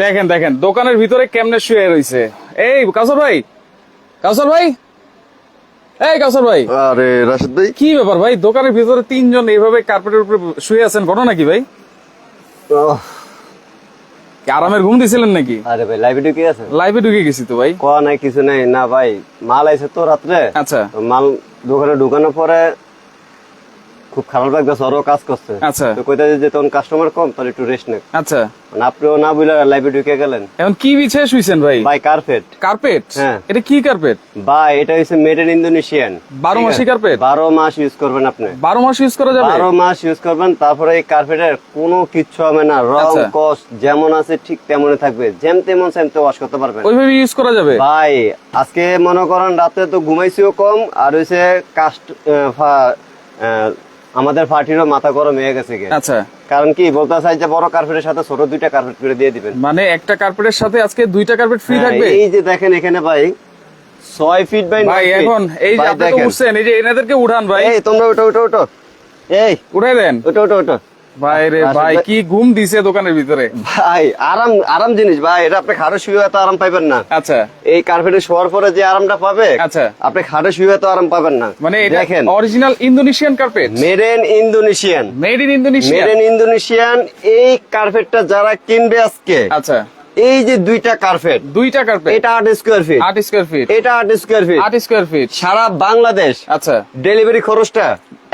দেখেন দেখেন দোকানের ভিতরে কেমনে শুয়ে রইছে। এই কাউসার ভাই কাউসার ভাই এই কাউসার ভাই। আরে রাশেদ ভাই। কি ব্যাপার ভাই দোকানের ভিতরে তিনজন এইভাবে কার্পেটের উপরে শুয়ে আছেন ঘটনা কি ভাই? আরামের ঘুম দিছিলেন নাকি? আরে ভাই লাইভে ঢুকে আছে লাইভে ঢুকে গেছি তো ভাই। ক নাই কিছু নাই। না ভাই মাল আইছে তো রাত্রে। আচ্ছা। মাল দোকানে ঢুকানোর পরে খুব খারাপ লাগতেছে ওরও কাজ করছে। আচ্ছা। তো কইতে যে তখন কাস্টমার কম তাহলে একটু রেস্ট নেক আচ্ছা। মানে আপনিও না বুঝলে লাইভে ঢুকে গেলেন। এখন কি বিছে শুইছেন ভাই? ভাই কার্পেট কার্পেট হ্যাঁ। এটা কি কার্পেট ভাই এটা হচ্ছে মেড ইন ইন্দোনেশিয়ান মাসি কার্পেট বারো মাস ইউজ করবেন আপনি। বারো মাস ইউজ করা যাবে? বারো মাস ইউজ করবেন তারপরে এই কার্পেটের কোনো কিচ্ছু হবে না। রং আচ্ছা। কস যেমন আছে ঠিক তেমনই থাকবে। যেম তেমন সেম তো ওয়াশ করতে পারবেন। ওইভাবে ইউজ করা যাবে? ভাই আজকে মনে করেন রাতে তো ঘুমাইছিও কম আর হইছে কাস্ট আমাদের পার্টিরও মাথা গরম হয়ে গেছে। আচ্ছা। কারণ কি বলতে চাই যে বড় কার্পেটের সাথে ছোট দুইটা কার্পেট করে দিয়ে দিবেন। মানে একটা কার্পেটের সাথে আজকে দুইটা কার্পেট ফ্রি হ্যাঁ, থাকবে? এই যে দেখেন এখানে ভাই ছয় ফিট বাই ভাই এখন এই যে আপনি তো। উঠছেন এই যে এনাদেরকে উঠান ভাই। এই তোমরা ওটা ওটা ওটা এই উঠাই দেন। ওটা ওটা ওটো ভাই রে ভাই কি ঘুম দিছে দোকানের ভিতরে? ভাই আরাম আরাম জিনিস ভাই। এটা আপনি খাটে শুয়ে এত আরাম পাইবেন না। আচ্ছা। এই কার্পেটে শোয়ার পরে যে আরামটা পাবে আচ্ছা। আপনি খাটে শুয়ে এত আরাম পাবেন না। মানে দেখেন। Original Indonesian carpet made in Indonesian made in Indonesia made in Indonesian এই কার্পেটটা যারা কিনবে আজকে আচ্ছা। এই যে দুইটা কার্পেট দুইটা কার্পেট এটা আট স্কোয়ার ফিট আট স্কোয়ার ফিট এটা আট স্কোয়ার ফিট আট স্কোয়ার ফিট সারা বাংলাদেশ আচ্ছা। ডেলিভারি খরচটা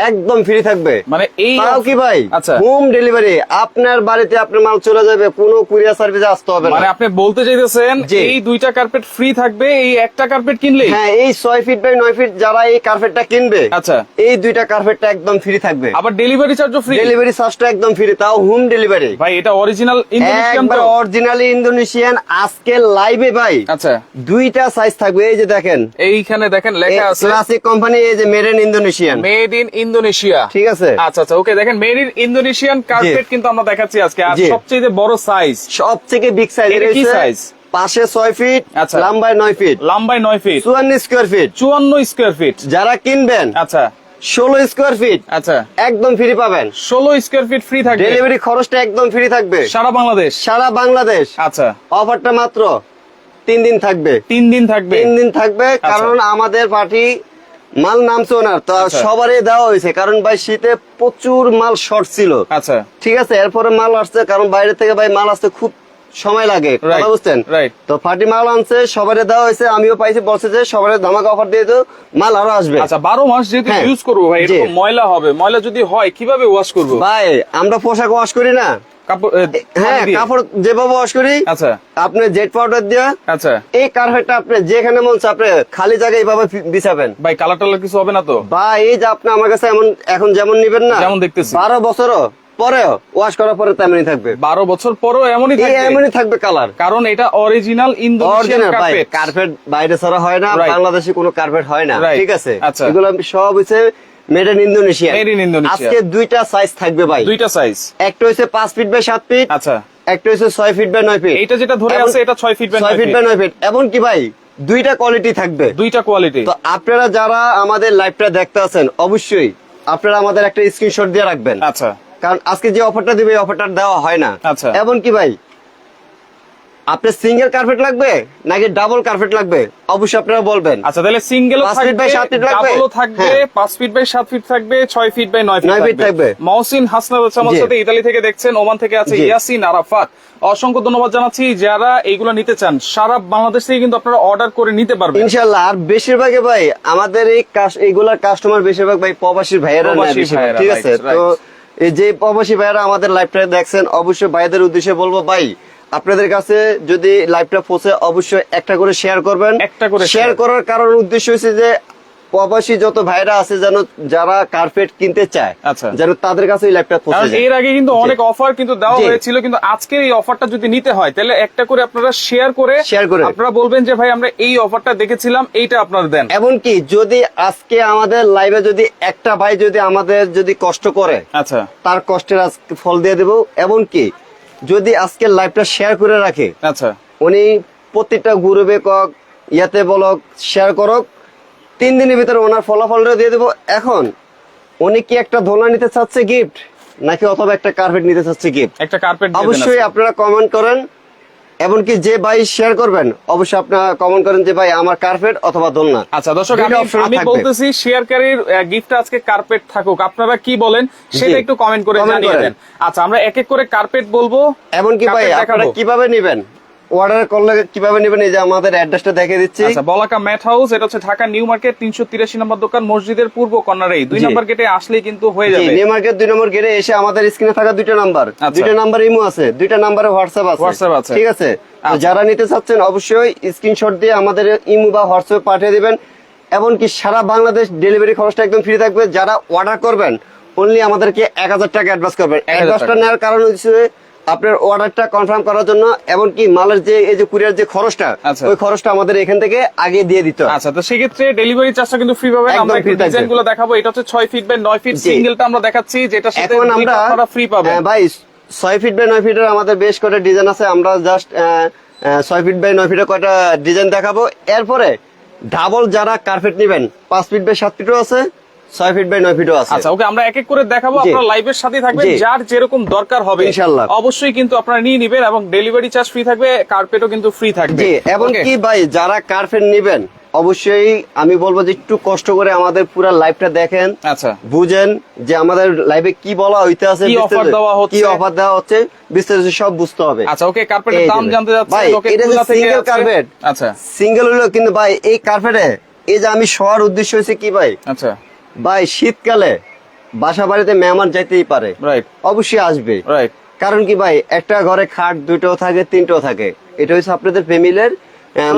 একদম ফ্রি থাকবে। মানে এই তাও কি ভাই? আচ্ছা। হোম ডেলিভারি আপনার বাড়িতে আপনার মাল চলে যাবে কোনো কুরিয়ার সার্ভিসে আসতে হবে না। মানে আপনি বলতে চাইতেছেন জি। এই দুইটা কার্পেট ফ্রি থাকবে এই একটা কার্পেট কিনলেই? হ্যাঁ এই ছয় ফিট বাই নয় ফিট যারা এই কার্পেটটা কিনবে আচ্ছা। এই দুইটা কার্পেটটা একদম ফ্রি থাকবে। আবার ডেলিভারি চার্জও ফ্রি ডেলিভারি চার্জটা একদম ফ্রি তাও হোম ডেলিভারি ভাই এটা অরিজিনাল ইন্দোনেশিয়ান তো? অরিজিনালি ইন্দোনেশিয়ান আজকে লাইভে ভাই। আচ্ছা। দুইটা সাইজ থাকবে এই যে দেখেন। এইখানে দেখেন লেখা আছে। ক্লাসিক কোম্পানি এই যে made in Indonesian made in Indonesia. ঠিক আছে। আচ্ছা আচ্ছা ওকে দেখেন মেড ইন ইন্দোনেশিয়ান কার্পেট কিন্তু আমরা দেখাচ্ছি আজকে। আর সবচেয়ে বড় সাইজ সব থেকে বিগ সাইজ এটা কি size? পাশে ছয় ফিট আচ্ছা। লম্বায় নয় ফিট লম্বায় নয় ফিট চুয়ান্ন স্কোয়ার ফিট চুয়ান্ন স্কোয়ার ফিট যারা কিনবেন আচ্ছা। ষোলো স্কোয়ার ফিট আচ্ছা। একদম ফ্রি পাবেন। ষোলো স্কোয়ার ফিট ফ্রি থাকবে। ডেলিভারি খরচটা একদম ফ্রি থাকবে। সারা বাংলাদেশ? সারা বাংলাদেশ। আচ্ছা। অফারটা মাত্র তিন দিন থাকবে। তিন দিন থাকবে? তিন দিন থাকবে কারণ আমাদের পার্টি মাল নামছে ওনার তো আচ্ছা। সবারই দেওয়া হয়েছে কারণ ভাই শীতে প্রচুর মাল শর্ট ছিল আচ্ছা ঠিক আছে এরপরে মাল আসছে কারণ বাইরে থেকে ভাই মাল আসছে খুব সময় লাগে কথা বুঝছেন? তো পার্টি মাল আনছে সবারই দেওয়া হয়েছে আমিও পাইছি বলছে যে সবারই ধামাকা অফার দিয়ে তো মাল আরও আসবে। আচ্ছা বারো মাস যেহেতু হ্যাঁ। ইউজ করব ভাই ময়লা হবে ময়লা যদি হয় কীভাবে ওয়াশ করব? ভাই আমরা পোশাক ওয়াশ করি না। কাপড় হ্যাঁ কাপড় যেভাবে ওয়াশ করি আচ্ছা। আপনি জেট পাউডার দিয়ে আচ্ছা। এই কার্পেটটা আপনি যেখানে মন আপনি খালি জায়গায় এইভাবে বিছাবেন। ভাই কালার টালার কিছু হবে না তো? বা এই যে আপনি আমার কাছে এমন এখন যেমন নিবেন না যেমন দেখতেছি। বারো বছরও পরেও ওয়াশ করার পরে তেমনই থাকবে। বারো বছর পরও এমনই থাকবে। এমনই থাকবে কালার কারণ এটা অরিজিনাল ইন্দোনেশিয়ান কার্পেট কার্পেট বাইরে ছাড়া হয় না বাংলাদেশে কোনো কার্পেট হয় না ঠিক আছে? আচ্ছা। এগুলো সব হচ্ছে made in Indonesia Made in Indonesia। আজকে দুইটা সাইজ থাকবে ভাই। দুইটা সাইজ একটা হচ্ছে পাঁচ ফিট বাই ফিট আচ্ছা। একটা হচ্ছে ছয় ফিট বাই নয় ফিট এইটা যেটা ধরে আছে এটা ছয় ফিট বাই ছয় ফিট বাই নয় ফিট এমন কি ভাই দুইটা কোয়ালিটি থাকবে। দুইটা কোয়ালিটি তো আপনারা যারা আমাদের লাইভটা দেখতে আছেন অবশ্যই আপনারা আমাদের একটা স্ক্রিনশট দিয়ে রাখবেন। আচ্ছা। কারণ আজকে যে অফারটা দিবে এই অফারটা দেওয়া হয় না। আচ্ছা। এমন কি ভাই? আপনার সিঙ্গেল কার্পেট লাগবে নাকি ডাবল কার্পেট লাগবে? অবশ্যই আপনারা বলবেন। আচ্ছা তাহলে সিঙ্গেল পাঁচ feet by সাত feet লাগবে? ডাবলও থাকবে হ্যাঁ। পাঁচ ফিট বাই সাত ফিট থাকবে ছয় ফিট বাই নয় নয় ফিট থাকবে। থাকবে। মহসিন হাসনাত হচ্ছে আমার সাথে ইতালি থেকে দেখছেন ওমান থেকে আছে ইয়াসিন আরাফাত। অসংখ্য ধন্যবাদ জানাচ্ছি যারা এইগুলো নিতে চান সারা বাংলাদেশ থেকে কিন্তু আপনারা অর্ডার করে নিতে পারবেন। ইনশাল্লাহ আর বেশিরভাগই ভাই আমাদের এই এইগুলার কাস্টমার বেশিরভাগ ভাই প্রবাসী ভাইয়েরা, ঠিক আছে? তো এই যে প্রবাসী ভাইরা আমাদের লাইভটা দেখছেন অবশ্যই ভাইদের উদ্দেশ্যে বলব ভাই আপনাদের কাছে যদি লাইভটা পৌঁছে অবশ্যই একটা করে শেয়ার করবেন। একটা করে শেয়ার করার কারণ উদ্দেশ্য হচ্ছে যে প্রবাসী যত ভাইরা আছে যেন যারা কার্পেট কিনতে চায় আচ্ছা। যেন তাদের কাছে এই লাইভটা পৌঁছে যায়। এর আগে কিন্তু অনেক অফার কিন্তু দেওয়া হয়েছিল কিন্তু আজকের এই অফারটা যদি নিতে হয় তাহলে একটা করে আপনারা শেয়ার করে Share করে। আপনারা বলবেন যে ভাই আমরা এই অফারটা দেখেছিলাম এইটা আপনারা দেন। এমনকি যদি আজকে আমাদের লাইভে যদি একটা ভাই যদি আমাদের যদি কষ্ট করে আচ্ছা। তার কষ্টের আজকে ফল দিয়ে দেবো। এমনকি যদি আজকে লাইভটা শেয়ার করে রাখে আচ্ছা। উনি প্রত্যেকটা গ্রুপে কক ইয়াতে বলক শেয়ার করক তিন দিনের ভিতরে ওনার ফলাফলটা দিয়ে দেবো। এখন উনি কি একটা ধোলা নিতে চাচ্ছে গিফট নাকি অথবা একটা কার্পেট নিতে চাচ্ছে গিফট একটা কার্পেট অবশ্যই আপনারা কমেন্ট করেন। এমনকি যে ভাই শেয়ার করবেন অবশ্যই আপনারা কমেন্ট করেন যে ভাই আমার কার্পেট অথবা দোলনা। আচ্ছা দর্শক আমি। বলতেছি শেয়ারকারীর গিফট আজকে কার্পেট থাকুক। আপনারা কি বলেন সেটা একটু কমেন্ট করে জানিয়ে। দেন। আচ্ছা আমরা এক এক করে কার্পেট বলব এমনকি ভাই আপনারা কীভাবে নেবেন? অর্ডার করলে কীভাবে নেবেন? এই যে আমাদের অ্যাড্রেসটা দেখে দিচ্ছি। আচ্ছা বলাকা ম্যাট হাউস এটা হচ্ছে ঢাকা নিউ মার্কেট তিনশো তিরাশি নম্বর দোকান মসজিদের পূর্ব কর্নারেই দুই নম্বর গেটে আসলেই কিন্তু হয়ে যাবে। নিউ মার্কেট দুই নম্বর গেটে এসে আমাদের স্ক্রিনে থাকা দুইটা নাম্বার আচ্ছা। দুইটা নাম্বার ইমো আছে দুইটা নাম্বারে হোয়াটসঅ্যাপ আছে। WhatsApp আছে। ঠিক আছে? আচ্ছা। যারা নিতে চাচ্ছেন অবশ্যই স্ক্রিনশট দিয়ে আমাদের ইমো বা হোয়াটসঅ্যাপ পাঠিয়ে দিবেন। এমনকি সারা বাংলাদেশ ডেলিভারি খরচটা একদম ফ্রি থাকবে। যারা অর্ডার করবেন অনলি আমাদেরকে এক হাজার টাকা অ্যাডভান্স করবেন। 1000 অ্যাডভান্সটা নেওয়ার কারণ হচ্ছে আপনার অর্ডারটা কনফার্ম করার জন্য এমনকি মালের যে এই যে কুরিয়ার যে খরচটা আচ্ছা। ওই খরচটা আমাদের এখান থেকে আগে দিয়ে দিতে আচ্ছা তো সেক্ষেত্রে ডেলিভারি চার্জটা কিন্তু ফ্রি পাবেন। আমরা। ডিজাইনগুলো দেখাবো। এটা হচ্ছে ছয় ফিট বাই নয় ফিট। সিঙ্গেলটা আমরা দেখাচ্ছি যেটা সাথে এখন আমরা ফ্রি পাবেন। হ্যাঁ, ভাই ছয় ফিট বাই নয় ফিটের আমাদের বেশ কটা ডিজাইন আছে। আমরা জাস্ট ছয় ফিট বাই নয় ফিটের কয়টা ডিজাইন দেখাবো। এরপরে ডাবল যারা কার্পেট নেবেন পাঁচ ফিট বাই সাত ফিটও আছে। ছয় ফিট বাই নয় ফিটও আছে আচ্ছা ওকে আমরা এক এক করে দেখাবো জি। আপনারা লাইভের সাথে থাকবেন যার যেরকম দরকার হবে ইনশাআল্লাহ। অবশ্যই কিন্তু আপনারা নিয়ে নিবেন এবং ডেলিভারি চার্জ ফ্রি থাকবে কার্পেটও কিন্তু ফ্রি থাকবে জি এবং কি ভাই যারা কার্পেট নেবেন অবশ্যই আমি বলব যে একটু কষ্ট করে আমাদের পুরো লাইভটা দেখেন আচ্ছা বুঝেন যে আমাদের লাইভে কি বলা হইতে আছে কি offer দেওয়া হচ্ছে। কি অফার দেওয়া হচ্ছে বিস্তারিত সব বুঝতে হবে আচ্ছা ওকে কার্পেটের দাম জানতে যাচ্ছে এটা single আছে। carpet। আচ্ছা সিঙ্গেল হলো কিন্তু ভাই এই কার্পেটে এই যে আমি শোয়ার উদ্দেশ্য হয়েছে কি ভাই আচ্ছা ভাই শীতকালে বাসা বাড়িতে মেহমান যাইতেই পারে। রাইট অবশ্যই আসবে। রাইট কারণ কি ভাই একটা ঘরে খাট দুটো থাকে তিনটেও থাকে। এটা হচ্ছে আপনাদের ফ্যামিলির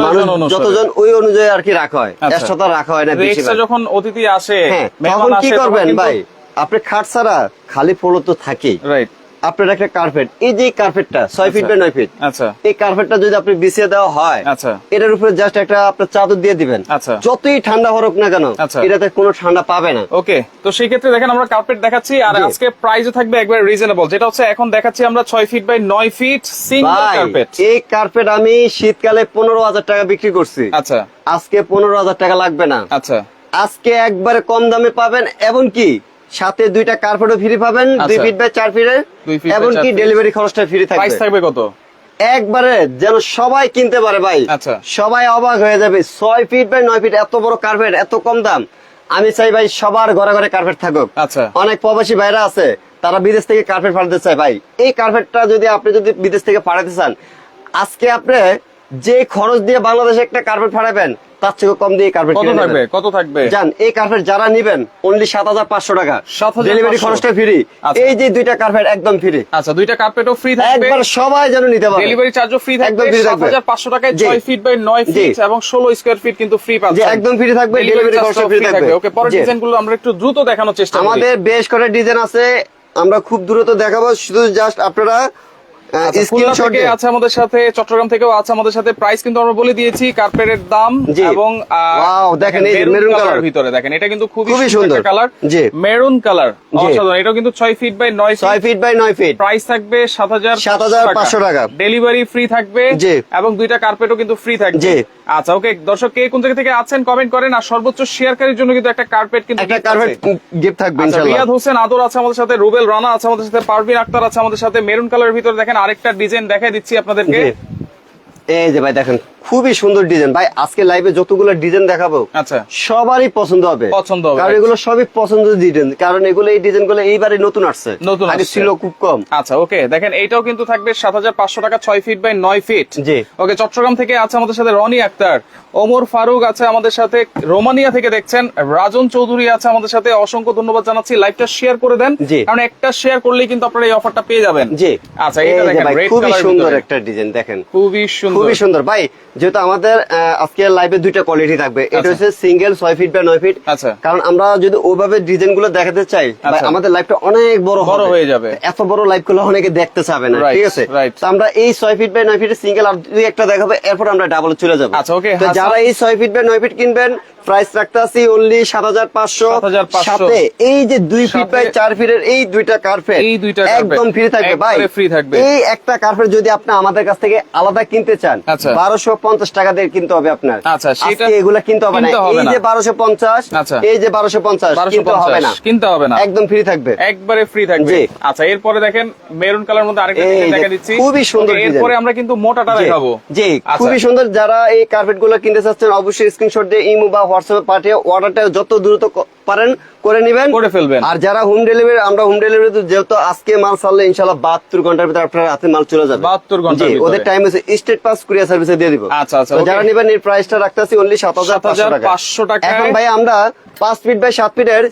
মানুষ যতজন ওই অনুযায়ী আর কি রাখা হয়। একসাথে এক্সট্রা রাখা হয় না বেশি যখন অতিথি আসে হ্যাঁ তখন কি করবেন ভাই? আপনি খাট ছাড়া খালি ফলো তো থাকেই। রাইট আপনার একটা কার্পেট এই যে কার্পেটটা ছয় ফিট। বাই নয় ফিট আচ্ছা। এই কার্পেটটা যদি আপনি বিছিয়ে দেওয়া হয় আচ্ছা। এটার উপরে জাস্ট একটা আপনার চাদর দিয়ে দিবেন। আচ্ছা। যতই ঠান্ডা হোক না কেন আচ্ছা। এটাতে কোনো ঠান্ডা পাবে না। ওকে তো সেই ক্ষেত্রে দেখেন আমরা কার্পেট দেখাচ্ছি আর। আজকে প্রাইসও থাকবে একবার রিজনেবল যেটা হচ্ছে এখন দেখাচ্ছি আমরা ছয় ফিট বাই নয় ফিট সিঙ্গেল কার্পেট এই কার্পেট আমি শীতকালে পনেরো হাজার টাকা বিক্রি করছি। আচ্ছা। আজকে পনেরো হাজার টাকা লাগবে না। আচ্ছা। আজকে একবারে কম দামে পাবেন এবং কি সাথে দুইটা কার্পেটও ফ্রি পাবেন দুই আচ্ছা। ফিট বাই চার ফিটের এবং কি ডেলিভারি খরচটা ফ্রি প্রাইস থাকবে থাকবে কত? একবারে যেন সবাই কিনতে পারে ভাই। আচ্ছা। সবাই অবাক হয়ে যাবে ছয় ফিট বাই নয় ফিট এত বড় কার্পেট এত কম দাম। আমি চাই ভাই সবার ঘরে ঘরে কার্পেট থাকুক। আচ্ছা। অনেক প্রবাসী ভাইরা আছে তারা বিদেশ থেকে কার্পেট পাঠাতে চায় ভাই। এই কার্পেটটা যদি আপনি যদি বিদেশ থেকে পাঠাতে চান আজকে আপনি যে খরচ দিয়ে বাংলাদেশে একটা কার্পেট পাঠাবেন তার থেকে কম দিয়ে কার্পেট কত থাকবে? কত থাকবে? জান এই কার্পেট যারা নিবেন অনলি সাত হাজার পাঁচশো টাকা। ডেলিভারি খরচটা ফ্রি আচ্ছা। এই যে দুইটা কার্পেট একদম ফ্রি আচ্ছা দুইটা কার্পেটও ফ্রি থাকবে। একবার সবাই যেন নিতে পারে। ডেলিভারি চার্জও ফ্রি একদম থাকবে। free সাত থাকবে। হাজার পাঁচশো টাকায় জি। ছয় ফিট বাই নয় ফিট এবং ষোলো স্কোয়ার ফিট কিন্তু ফ্রি একদম ফ্রি থাকবে। ডেলিভারি খরচটা ফ্রি থাকবে। ওকে পরের আমরা একটু দ্রুত দেখানোর চেষ্টা করি। আমাদের বেশ করে ডিজাইন আছে। আমরা খুব দ্রুত দেখাবো। শুধু জাস্ট আপনারা আচ্ছা, থেকে আছে আমাদের সাথে চট্টগ্রাম থেকেও আছে আমাদের সাথে। প্রাইস কিন্তু আমরা বলে দিয়েছি কার্পেটের দাম এবং দেখেন এই maroon কালার ভিতরে। দেখেন এটা কিন্তু খুবই সুন্দর। কালার জি। মেরুন কালার অসাধারণ। এটাও কিন্তু ছয় ফিট বাই নয় ছয় ফিট বাই নয় ফিট প্রাইস থাকবে সাত হাজার 7,500 টাকা। ডেলিভারি ফ্রি থাকবে জি। এবং দুইটা কার্পেটও কিন্তু ফ্রি থাকবে। জি। আচ্ছা ওকে দর্শক কে কোন জায়গা থেকে আছেন কমেন্ট করেন আর সর্বোচ্চ শেয়ারকারীর জন্য কিন্তু একটা কার্পেট কিন্তু একটা কার্পেট গিফট থাকবে আচ্ছা, ইনশাআল্লাহ রিয়াদ হোসেন আদর আছে আমাদের সাথে রুবেল রানা আছে আমাদের সাথে পারভিন আক্তার আছে আমাদের সাথে মেরুন কালারের ভিতরে দেখেন আরেকটা ডিজাইন দেখাই দিচ্ছি আপনাদেরকে। এই যে ভাই দেখেন। খুবই সুন্দর ডিজাইন ভাই আজকে লাইভে যতগুলো ডিজাইন দেখাবো আচ্ছা। সবারই পছন্দ হবে। পছন্দ হবে, কারণ এগুলো সবই পছন্দ ডিজাইন কারণ এগুলো এই ডিজাইনগুলো এইবারে নতুন আসছে। নতুন আগে আসছে। ছিল খুব কম। আচ্ছা ওকে। দেখেন এইটাও কিন্তু থাকবে সাত হাজার পাঁচশো টাকা ছয় ফিট বাই নয় ফিট জি। ওকে চট্টগ্রাম থেকে আছে আমাদের সাথে রনি আক্তার। ওমর ফারুক আছে আমাদের সাথে রোমানিয়া থেকে দেখছেন। রাজন চৌধুরী আছে আমাদের সাথে। অসংখ্য ধন্যবাদ জানাচ্ছি। লাইভটা শেয়ার করে দেন। কারণ একটা শেয়ার করলেই কিন্তু আপনারা এই অফারটা পেয়ে যাবেন। জি। আচ্ছা এটা দেখেন খুবই সুন্দর একটা ডিজাইন দেখেন। খুবই সুন্দর। খুবই সুন্দর। ভাই যেহেতু আমাদের আজকে লাইভে দুইটা কোয়ালিটি থাকবে এটা আচ্ছা। হচ্ছে সিঙ্গেল ছয় ফিট বা নয় ফিট আচ্ছা। কারণ আমরা যদি ওইভাবে ডিজাইনগুলো দেখাতে চাই আচ্ছা। আমাদের লাইভটা অনেক বড় বড় হয়ে যাবে। এত বড় লাইভগুলো অনেকে দেখতে চাবে না ঠিক আছে তো আমরা এই ছয় ফিট বাই নয় ফিটের সিঙ্গেল আর দুই একটা দেখাবো এরপর আমরা ডাবল চলে যাব যারা এই ছয় ফিট বাই নয় ফিট কিনবেন প্রাইস রাখতে আছি অনলি সাত হাজার পাঁচশো সাথে এই যে দুই ফিট বাই চার ফিটের এই দুইটা কার্পেট এই দুইটা একদম ফ্রি থাকবে ভাই free থাকবে। এই একটা কার্পেট যদি আপনি আমাদের কাছ থেকে আলাদা কিনতে চান। বারোশো পঞ্চাশ টাকা দিয়ে কিনতে হবে আপনার। আচ্ছা, সেটা এগুলা কিনতে হবে না। এই যে বারোশো পঞ্চাশ আচ্ছা। এই যে বারোশো পঞ্চাশ কিনতে হবে না। কিনতে হবে না। একদম ফ্রি থাকবে। একবারে ফ্রি থাকবে। আচ্ছা এরপরে দেখেন মেরুন কালার মধ্যে আরেকটা দেখা দিচ্ছি। খুবই সুন্দর এরপরে আমরা কিন্তু মোটাটা দেখাবো। জি আচ্ছা। খুবই সুন্দর। যারা এই কার্পেটগুলো কিনতে চাচ্ছেন অবশ্যই স্ক্রিনশট দিয়ে ইমো বা হোয়াটসঅ্যাপে পাঠিয়ে অর্ডারটা যত দ্রুত পারেন করে নেবেন। করে ফেলবেন। আর যারা হোম ডেলিভারি আমরা হোম ডেলিভারি তো যেহেতু আজকে মাল সারলে ইনশাল্লাহ বাহাত্তর ঘণ্টার ভিতরে আপনার হাতে মাল চলে যাবে। বাহাত্তর ঘণ্টা ওদের টাইম হচ্ছে স্টেট পাস কুরিয়ার সার্ভিসে দিয়ে দিব। আচ্ছা, আচ্ছা, যারা নেবেন এর প্রাইসটা রাখতেছি অনলি সাত হাজার পাঁচশো টাকা। এখন ভাই আমরা পাঁচ ফিট বাই সাত ফিটের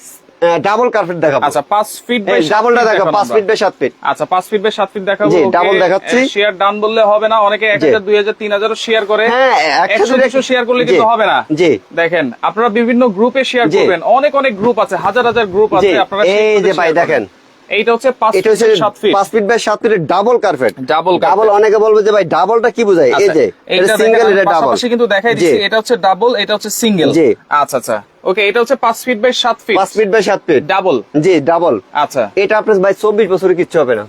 ডাবল কার্পেট দেখাবো। আচ্ছা পাঁচ ফিট বাই ডাবলটা দেখাবো পাঁচ ফিট বাই সাত ফিট আচ্ছা পাঁচ ফিট বাই সাত ফিট দেখাবো জি, double দেখাচ্ছি। শেয়ার ডান বললে হবে না অনেকে এক জি। হাজার দুই হাজার তিন হাজারও শেয়ার করে। হ্যাঁ, একসাথে একশো দেখ- দুশো শেয়ার করলে কিন্তু হবে না। জি। দেখেন আপনারা বিভিন্ন গ্রুপে শেয়ার করবেন অনেক অনেক গ্রুপ আছে হাজার হাজার গ্রুপ আছে আপনারা এই যে ভাই দেখেন। এইটা হচ্ছে পাঁচ ফিট হচ্ছে সাত ফিট পাঁচ ফিট বাই সাত ফিটের ডাবল কার্পেট carpet। ডাবল অনেকে বলবে যে ভাই ডাবলটা কি বোঝায়? এই যে এটা সিঙ্গেল এটা ডাবল পাশাপাশি কিন্তু দেখাই দিচ্ছি এটা হচ্ছে ডাবল এটা হচ্ছে সিঙ্গেল জি। আচ্ছা আচ্ছা। ওকে এটা হচ্ছে feet by feet feet by feet double G double আচ্ছা। এটা আপনার ভাই বছরে কিচ্ছু হবে না।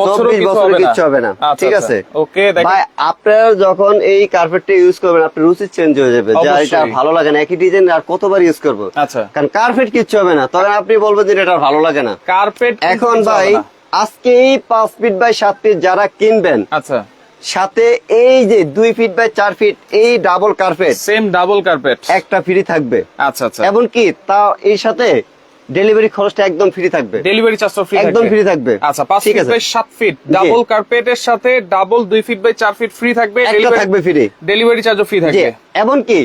বছর কিচ্ছু হবে না। ঠিক আছে? ওকে ভাই আপনার যখন এই কার্পেটটা ইউজ করবেন আপনার রুচি চেঞ্জ হয়ে যাবে। যে। এটা ভালো লাগে না একই ডিজাইন আর কতবার ইউজ করব? আচ্ছা। কারণ কার্পেট কিচ্ছু হবে না। তখন আপনি বলবেন যে এটা ভালো লাগে না। কার্পেট এখন ভাই আজকে এই পাঁচ ফিট বাই সাত ফিট যারা কিনবেন আচ্ছা। সাথে এই যে দুই ফিট বাই চার ফিট এই double carpet same double carpet একটা ফ্রি থাকবে। আচ্ছা আচ্ছা। এমনকি তা এই সাথে ডেলিভারি খরচটা একদম ফ্রি থাকবে। ডেলিভারি চার্জটা ফ্রি একদম free থাকবে। আচ্ছা পাঁচ ফিট আছে। বাই সাত ফিট ডাবল কার্পেটের সাথে ডাবল দুই ফিট বাই চার ফিট ফ্রি থাকবে। একটা থাকবে ফ্রি ডেলিভারি চার্জও ফ্রি থাকবে। এমনকি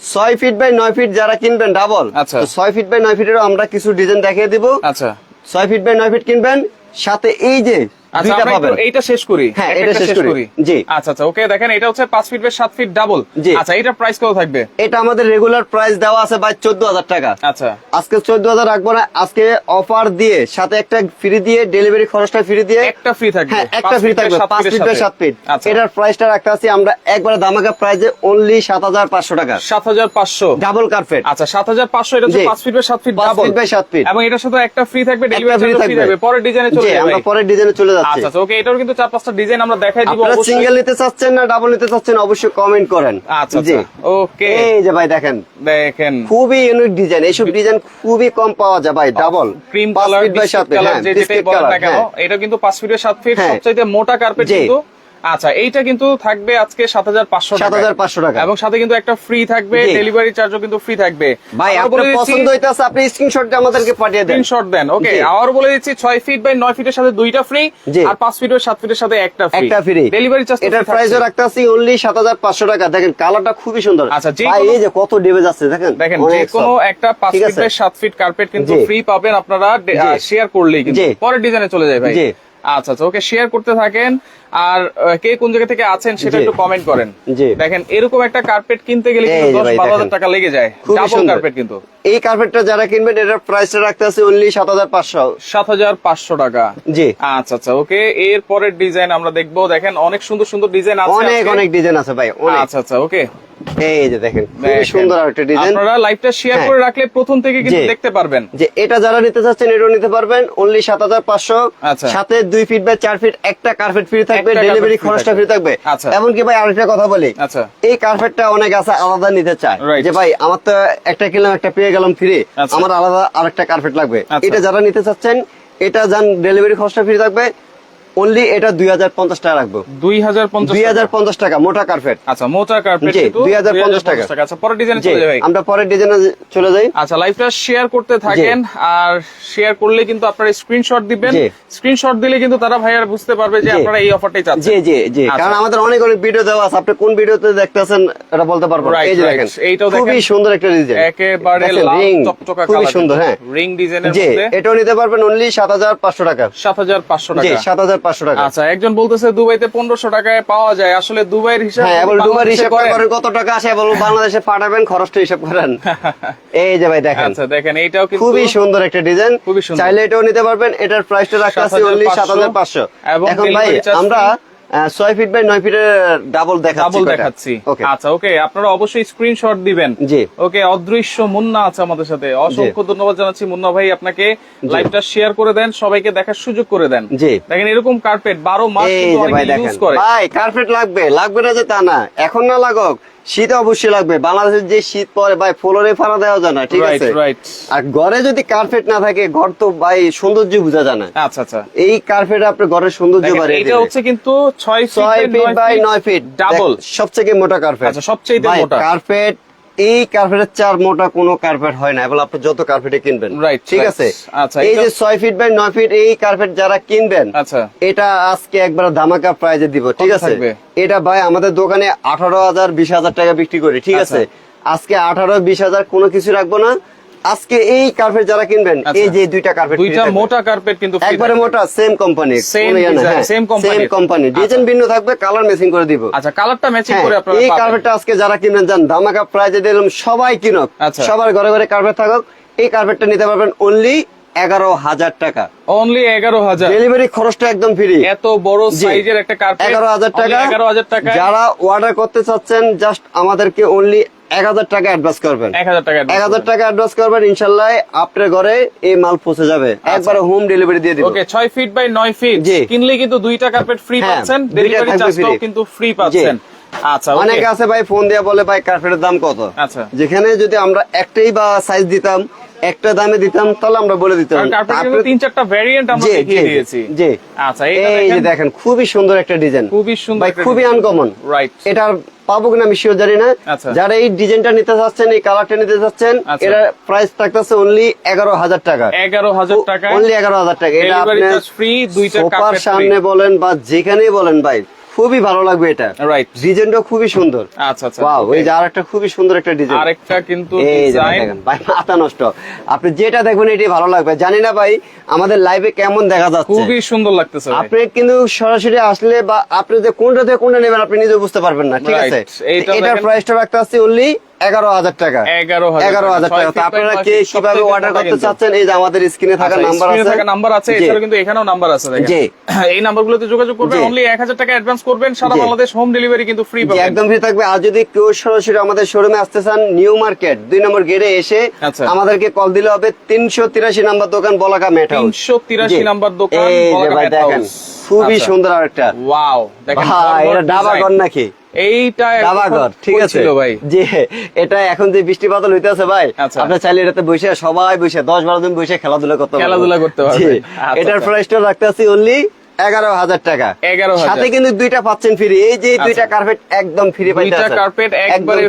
ছয় ফিট বাই নয় ফিট যারা কিনবেন ডাবল আচ্ছা। ছয় ফিট বাই নয় ফিটেরও আমরা কিছু ডিজাইন দেখিয়ে দিব। আচ্ছা। ছয় ফিট বাই নয় ফিট কিনবেন সাথে এই যে আচ্ছা দুইটা পাবেন। এইটা শেষ করি। হ্যাঁ, এটা শেষ করি। জি। আচ্ছা আচ্ছা ওকে দেখেন এটা হচ্ছে পাঁচ ফিট বাই সাত ফিট ডাবল। আচ্ছা এটা প্রাইস কত থাকবে? এটা আমাদের রেগুলার প্রাইস দেওয়া আছে ভাই চোদ্দ টাকা। আচ্ছা। আজকে চোদ্দ হাজার রাখব না আজকে অফার দিয়ে সাথে একটা ফ্রি দিয়ে ডেলিভারি খরচটা ফ্রি দিয়ে একটা ফ্রি থাকবে। হ্যাঁ একটা ফ্রি থাকবে সাত ফিট বাই সাথে। ফিট। এটার প্রাইসটা রাখতে আছি আমরা একবারে দামাকা প্রাইজে অনলি সাত হাজার পাঁচশো টাকা। সাত হাজার পাঁচশো। ডাবল কার্পেট আচ্ছা সাত হাজার পাঁচশো এটা হচ্ছে ফিট বাই সাত ফিট ডাবল। এবং এটার সাথে একটা ফ্রি থাকবে ডেলিভারি ফ্রি থাকবে। থাকবে। পরের ডিজাইনে চলে যাবে। আমরা পরের ডিজাইনে চলে যাচ্ছি আচ্ছা আচ্ছা ওকে এটাও কিন্তু চার পাঁচটা ডিজাইন আমরা দেখাই দিব আপনারা সিঙ্গেল নিতে চাচ্ছেন না ডাবল নিতে চাচ্ছেন অবশ্যই কমেন্ট করেন। আচ্ছা জি। আচ্ছা ওকে এই যে ভাই দেখেন। দেখেন। খুবই ইউনিক ডিজাইন এইসব ডিজাইন খুবই কম পাওয়া যায় ভাই double cream colour biscuit colour যে যেটাই বলেন না কেন এটা কিন্তু পাঁচ ফিটের সাত ফিট সবচেয়ে মোটা কার্পেট কিন্তু আচ্ছা এইটা কিন্তু থাকবে আজকে সাত হাজার পাঁচশো সাত হাজার পাঁচশো টাকা। এবং সাথে কিন্তু একটা ফ্রি থাকবে ডেলিভারি চার্জও কিন্তু ফ্রি থাকবে। ভাই আপনার পছন্দ হইতেছে আপনি স্ক্রিনশট আমাদেরকে পাঠিয়ে দেন। স্ক্রিনশট দেন ওকে। আবার বলে দিচ্ছি ফিট বাই ফিটের সাথে দুইটা ফ্রি আর পাঁচ ফিট বাই সাত ফিটের সাথে একটা ফ্রি একটা ফ্রি ডেলিভারি চার্জ এটার প্রাইসও রাখতে আছি অনলি সাত হাজার পাঁচশো টাকা। দেখেন কালারটা খুবই সুন্দর। আচ্ছা, ভাই এই যে কত ডেমেজ আছে দেখেন। দেখেন যে কোনো একটা পাঁচ ফিট বাই সাত ফিট কার্পেট কিন্তু ফ্রি পাবেন আপনারা শেয়ার করলেই কিন্তু। পরের ডিজাইনে চলে যায় ভাই। আচ্ছা আচ্ছা ওকে শেয়ার করতে থাকেন। আর কে কোন জায়গা থেকে আছেন সেটা একটু কমেন্ট করেন। দেখেন এরকম একটা কার্পেট কিনতে গেলে কিন্তু এই যে দশ ভাই বারো হাজার দেখেন। টাকা লেগে যায়। ডাবল সুন্দর। কার্পেট কিন্তু। এই কার্পেটটা যারা কিনবেন এটার প্রাইসটা রাখতে আছে অনলি সাত হাজার পাঁচশো। সাত হাজার পাঁচশো টাকা। জি। আচ্ছা আচ্ছা ওকে এর পরের ডিজাইন আমরা দেখব। দেখেন অনেক সুন্দর সুন্দর ডিজাইন আছে অনেক অনেক ডিজাইন আছে ভাই আচ্ছা আচ্ছা ওকে। এই যে দেখেন খুবই সুন্দর একটা ডিজাইন আপনারা লাইভটা শেয়ার হ্যাঁ। করে রাখলে প্রথম থেকে কিন্তু দেখতে পারবেন। যে এটা যারা নিতে চাচ্ছেন এটাও নিতে পারবেন। অনলি সাত হাজার পাঁচশো। আচ্ছা। সাথে দুই ফিট বাই চার ফিট একটা কার্পেট ফ্রি থাকবে ডেলিভারি খরচটা ফ্রি থাকবে। আচ্ছা। এমনকি ভাই আরেকটা কথা বলি। আচ্ছা। এই কার্পেটটা অনেক আছে আলাদা নিতে চায়। যে ভাই আমার তো একটা কিনলাম একটা পেয়ে গেলাম ফ্রি। আমার আলাদা আরেকটা কার্পেট লাগবে। এটা যারা নিতে চাচ্ছেন এটা যান ডেলিভারি খরচটা ফ্রি থাকবে। অনলি এটা দুই হাজার পঞ্চাশ টাকা রাখব। দুই হাজার দুই হাজার পঞ্চাশ টাকা মোটা কার্পেট আচ্ছা মোটা কার্পেট জি, কিন্তু 2050 টাকা। আচ্ছা পরের ডিজাইনে চলে আমরা পরের ডিজাইনে চলে যাই। আচ্ছা লাইভটা শেয়ার করতে থাকেন আর শেয়ার করলে কিন্তু আপনারা স্ক্রিনশট দিবেন। স্ক্রিনশট দিলে কিন্তু তারা ভাইয়ার বুঝতে পারবে যে আপনারা এই অফারটাই চাচ্ছেন। জি জি আচ্ছা। কারণ আমাদের অনেক অনেক ভিডিও দেওয়া আছে। আপনি কোন ভিডিওতে দেখতেছেন এটা বলতে পারব। এই যে দেখেন এইটাও খুবই সুন্দর একটা ডিজাইন একেবারে লাল চকচকা খুবই সুন্দর হ্যাঁ। রিং ডিজাইনের মধ্যে। এটাও নিতে পারবেন অনলি সাত হাজার পাঁচশো টাকা। সাত হাজার পাঁচশো জি টাকা। সাত হাজার পাঁচশো টাকা। আচ্ছা একজন বলতেছে দুবাইতে পনেরোশো টাকায় পাওয়া যায়। আসলে দুবাইয়ের হিসাব হ্যাঁ এবার হিসাব করেন? করেন। কত টাকা আসে এবং বাংলাদেশে পাঠাবেন খরচটা হিসাব করেন। এই যে ভাই দেখেন। আচ্ছা দেখেন এইটাও কিন্তু খুবই সুন্দর একটা ডিজাইন। খুবই সুন্দর। চাইলে এটাও নিতে পারবেন এটার প্রাইসটা রাখা আছে অনলি সাত হাজার পাঁচশো। এখন ভাই আমরা ছয় ফিট বাই নয় ফিটের ডাবল দেখাচ্ছি ডাবল দেখাচ্ছি। আচ্ছা ওকে আপনারা অবশ্যই স্ক্রিনশট দিবেন। জি। ওকে অদৃশ্য মুন্না আছে আমাদের সাথে। অসংখ্য ধন্যবাদ জানাচ্ছি মুন্না ভাই আপনাকে। লাইভটা শেয়ার করে দেন সবাইকে দেখার সুযোগ করে দেন। জি। দেখেন এরকম কার্পেট বারো মাস এই কিন্তু ইউজ করে। ভাই কার্পেট লাগবে। লাগবে না যে তা না। এখন না লাগুক। শীত অবশ্যই লাগবে। বাংলাদেশের যে শীত পরে ভাই ফ্লোরে ফানা দেওয়া যায় না ঠিক আছে? আর ঘরে যদি কার্পেট না থাকে ঘর তো ভাই সৌন্দর্য বোঝা যায় না। আচ্ছা আচ্ছা। এই কার্পেট আপনার ঘরের সৌন্দর্য বাড়িয়ে এটা হচ্ছে কিন্তু ছয় ছয় feet feet by 9 feet double সবচেয়ে মোটা কার্পেট আচ্ছা, সবচেয়ে মোটা। কার্পেট এই কার্পেটের চার মোটা কোনো কার্পেট হয় না এবার আপনি যত কার্পেটে কিনবেন। ঠিক আছে? আচ্ছা, এই যে ছয় ফিট বাই নয় ফিট এই কার্পেট যারা কিনবেন আচ্ছা। এটা আজকে একবার ধামাকা প্রাইজে দিব ঠিক আছে? এটা ভাই আমাদের দোকানে আঠারো হাজার বিশ হাজার টাকা বিক্রি করি ঠিক আচ্ছা। আছে? আজকে আঠারো বিশ হাজার কোনো কিছু রাখব না আজকে এই কার্পেট যারা কিনবেন আচ্ছা। এই যে দুইটা কার্পেট দুইটা মোটা কার্পেট কিন্তু একবারে মোটা same company same company। Same company design ভিন্ন থাকবে কালার ম্যাচিং করে দিব। আচ্ছা কালারটা ম্যাচিং করে আপনারা এই কার্পেটটা আজকে যারা কিনবেন জান ধামাকা প্রাইজে দিলাম সবাই কিনুক। আচ্ছা। সবার ঘরে ঘরে কার্পেট থাকুক এই কার্পেটটা নিতে পারবেন অনলি এগারো হাজার টাকা। অনলি এগারো হাজার। ডেলিভারি খরচটা একদম ফ্রি এত বড় সাইজের একটা কার্পেট এগারো হাজার টাকা। এগারো হাজার টাকা যারা অর্ডার করতে চাচ্ছেন জাস্ট আমাদেরকে অনলি এক হাজার টাকা অ্যাডভান্স করবেন। এক হাজার টাকা এক হাজার টাকা অ্যাডভান্স করবেন ইনশাল্লাহ আপনার ঘরে এই মাল পৌঁছে যাবে। একবার হোম ডেলিভারি দিয়ে দিব। ওকে ছয় ফিট বাই নয় ফিট। কিনলে কিন্তু দুইটা কার্পেট ফ্রি হ্যাঁ, পাচ্ছেন। ডেলিভারি চার্জটাও কিন্তু ফ্রি পাচ্ছেন। আচ্ছা অনেকে আছে ভাই ফোন দিয়ে বলে ভাই কার্পেটের দাম কত? আচ্ছা। যেখানে যদি আমরা একটাই বা সাইজ দিতাম একটা দামে দিতাম তাহলে আমরা বলে দিতাম আপনি- তিন চারটা আমরা দেখিয়ে দিয়েছি। জি। আচ্ছা এটা এই যে দেখেন। খুবই সুন্দর একটা ডিজাইন খুবই সুন্দর ভাই খুবই আনকমন রাইট এটা পাবো কিনা আমি শিওর জানি না। আচ্ছা। যারা এই ডিজাইনটা নিতে চাচ্ছেন এই কালারটা নিতে চাচ্ছেন আচ্ছা। এটার প্রাইস থাকতেছে অনলি এগারো হাজার টাকা। এগারো হাজার টাকা অনলি এগারো হাজার টাকা। এটা আপনি চার্জ ফ্রি দুইটা সোফার সামনে বলেন বা যেখানেই বলেন ভাই খুবই ভালো লাগবে এটা। রাইট ডিজাইনটা খুবই সুন্দর। আচ্ছা আচ্ছা ওয়াও okay। এই যে আরেকটা খুবই সুন্দর একটা ডিজাইন আরেকটা কিন্তু ভাই ডিজাইন ভাই মাথা নষ্ট। আপনি যেটা দেখবেন এটাই ভালো লাগবে। জানি না ভাই আমাদের লাইভে কেমন দেখা যাচ্ছে। খুবই সুন্দর লাগতেছে আপনি কিন্তু সরাসরি আসলে বা আপনি যে কোনটা থেকে কোনটা নেবেন আপনি নিজে বুঝতে পারবেন না ঠিক আছে? এটার প্রাইসটা রাখতে আসছে অনলি এগারো হাজার টাকা। এগারো হাজার এগারো হাজার টাকা। আপনারা কে কীভাবে অর্ডার করতে চাচ্ছেন? এই যে আমাদের স্ক্রিনে থাকা আচ্ছা, নাম্বার আছে। থাকা নাম্বার আছে। এছাড়া কিন্তু এখানেও নাম্বার আছে জি। এই নাম্বারগুলোতে যোগাযোগ করবেন অনলি এক হাজার টাকা অ্যাডভান্স করবেন সারা বাংলাদেশ হোম ডেলিভারি কিন্তু ফ্রি পাবেন। একদম ফ্রি থাকবে। আর যদি কেউ সরাসরি আমাদের শোরুমে আসতে চান নিউ মার্কেট দুই নম্বর গেটে এসে আচ্ছা। আমাদেরকে কল দিলে হবে তিনশো তিরাশি নাম্বার দোকান বলাকা মেট তিনশো তিরাশি। নাম্বার দোকান বলাকা মেট। খুবই আচ্ছা। সুন্দর আরেকটা। ওয়াও দেখেন এটা ডাবা। ঘর নাকি এইটা ডাবাঘর ঠিক আছে ভাই যে এটা এখন যে বৃষ্টি বাদল হইতেছে ভাই আচ্ছা। আপনি চাইলে এটাতে বসে সবাই বসে দশ বারো দিন বসে খেলাধুলা করতে খেলাধুলা করতে পারবেন। আচ্ছা, এটার আচ্ছা। প্রাইসটা রাখতে অনলি এগারো হাজার টাকা 11,000 সাথে কিন্তু দুইটা পাচ্ছেন ফ্রি এই যে দুইটা। কার্পেট একদম ফ্রি একদম একবারে।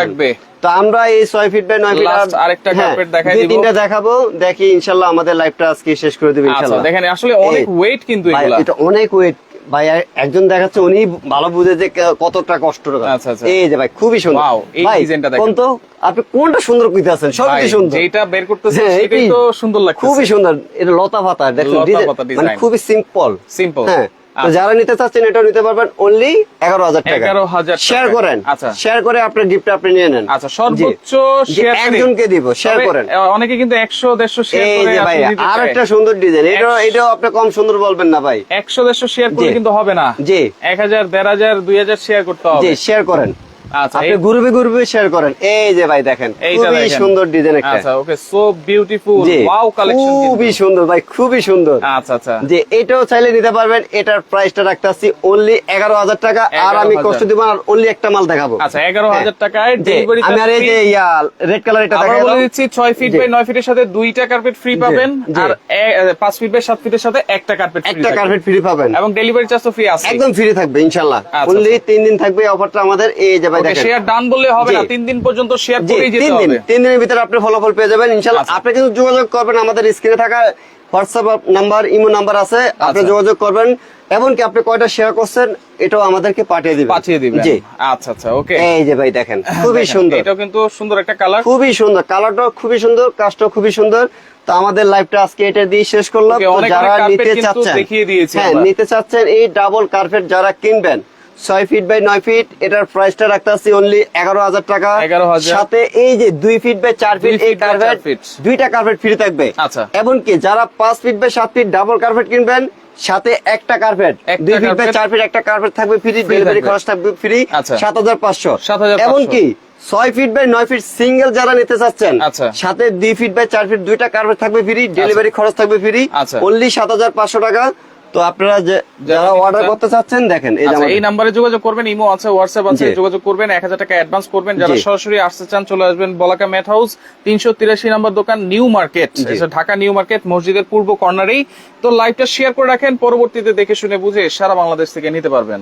থাকবে। তো আমরা এই ছয় ফিট বাই নয় ফিট Last আরেকটা carpet দেখাই দিব। তিনটা দেখাবো দেখি ইনশাল্লাহ আমাদের লাইফটা আজকে শেষ করে দেবে দেখেন আসলে অনেক ওয়েট কিন্তু এটা অনেক ওয়েট ভাই একজন দেখাচ্ছে উনি ভালো বুঝে যে কতটা কষ্ট আচ্ছা, আচ্ছা। এই যে ভাই খুবই সুন্দর। ভাই কোন তো আপনি কোনটা সুন্দর কইতে আছেন? সবই সুন্দর। যেটা বের করতেছে হ্যাঁ, সেটাই তো সুন্দর লাগছে খুবই সুন্দর। এটা লতা পাতা দেখুন মানে খুবই সিম্পল সিম্পল হ্যাঁ। যারা নিতে চাচ্ছেন এটাও নিতে পারবেন অনলি এগারো হাজার টাকা। এগারো হাজার শেয়ার করেন। আচ্ছা। শেয়ার করে আপনার গিফট আপনি নিয়ে নেন। আচ্ছা সর্বোচ্চ একজনকে দিব শেয়ার করেন। অনেকে কিন্তু একশো দেড়শো শেয়ার ভাই আর একটা সুন্দর ডিজাইন এটা এটা এটাও আপনি কম সুন্দর বলবেন না ভাই। একশো দেড়শো শেয়ার করলে কিন্তু হবে না। জি। এক হাজার দেড় হাজার দুই হাজার শেয়ার করতে হবে। জি শেয়ার করেন। আচ্ছা আপনি গ্রুপে গ্রুপে শেয়ার করেন। এই যে ভাই দেখেন খুবই সুন্দর ডিজাইন একটা। আচ্ছা okay so beautiful wow collection খুবই সুন্দর ভাই খুবই সুন্দর। আচ্ছা আচ্ছা। যে এটাও চাইলে নিতে পারবেন এটার প্রাইসটা অনলি এগারো হাজার টাকা আর আমি কষ্ট দিব আর অনলি একটা মাল দেখাবো। আচ্ছা এগারো হাজার হ্যাঁ। টাকায় ডেলিভারি আমি আর এই যে ইয়া রেড কালার এটা আবার দেখা বলে দিচ্ছি ছয় ফিট বাই নয় ফিটের সাথে দুইটা কার্পেট ফ্রি পাবেন আর এ- এ, ফিট বাই সাত ফিটের সাথে একটা কার্পেট ফ্রি একটা কার্পেট ফ্রি পাবেন। এবং ডেলিভারি চার্জ তো ফ্রি আছে একদম ফ্রি থাকবে ইনশাল্লাহ। আচ্ছা, অনলি তিন দিন থাকবে অফারটা আমাদের। এই যে শেয়ার ডান বললে হবে না জি। তিন দিন পর্যন্ত শেয়ার করেই যেতে হবে। তিন দিনের ভিতরে আপনি ফলাফল পেয়ে যাবেন ইনশাল্লাহ আচ্ছা। আপনি কিন্তু যোগাযোগ করবেন আমাদের স্ক্রিনে থাকা হোয়াটসঅ্যাপ নাম্বার ইমো নাম্বার আছে আপনি আচ্ছা। যোগাযোগ করবেন। এমনকি আপনি কয়টা শেয়ার করছেন এটাও আমাদেরকে পাঠিয়ে দিবেন। পাঠিয়ে দিবেন। জি। আচ্ছা আচ্ছা ওকে এই যে ভাই দেখেন খুবই সুন্দর। এটাও কিন্তু সুন্দর একটা কালার খুবই সুন্দর কালারটাও খুবই সুন্দর কাজটাও খুবই সুন্দর। তো আমাদের লাইভটা আজকে এটা দিয়ে শেষ করলাম। যারা নিতে চাচ্ছেন দেখিয়ে দিয়েছি হ্যাঁ নিতে চাচ্ছেন এই ডাবল কার্পেট যারা কিনবেন ছয় ফিট বাই নয় ফিট এটার প্রাইসটা রাখতে আসছি অনলি এগারো হাজার টাকা। 11,000 সাথে এই যে দুই ফিট বাই চার ফিট এই কার্পেট দুইটা কার্পেট ফ্রি থাকবে। আচ্ছা। এমনকি যারা পাঁচ ফিট বাই সাত ফিট ডাবল কার্পেট কিনবেন সাথে একটা কার্পেট দুই ফিট বাই চার ফিট একটা কার্পেট থাকবে ফ্রি ডেলিভারি খরচ থাকবে ফ্রি আচ্ছা। সাত হাজার পাঁচশো। এমনকি ছয় ফিট বাই নয় ফিট সিঙ্গেল যারা নিতে চাচ্ছেন আচ্ছা। সাথে দুই ফিট বাই চার ফিট দুইটা কার্পেট থাকবে ফ্রি ডেলিভারি খরচ থাকবে ফ্রি আচ্ছা। অনলি সাত হাজার পাঁচশো টাকা। তো আপনারা যারা অর্ডার করতে চাচ্ছেন দেখেন এই যে আচ্ছা এই নাম্বারে যোগাযোগ করবেন ইমো আছে হোয়াটসঅ্যাপ আছে যোগাযোগ করবেন এক হাজার টাকা অ্যাডভান্স করবেন। যারা সরাসরি আসতে চান চলে আসবেন বলাকা ম্যাট হাউস তিনশো তিরাশি নাম্বার দোকান new market Dhaka new market মসজিদের পূর্ব কর্নারেই। তো লাইভটা শেয়ার করে রাখেন পরবর্তীতে দেখে শুনে বুঝে সারা বাংলাদেশ থেকে নিতে পারবেন।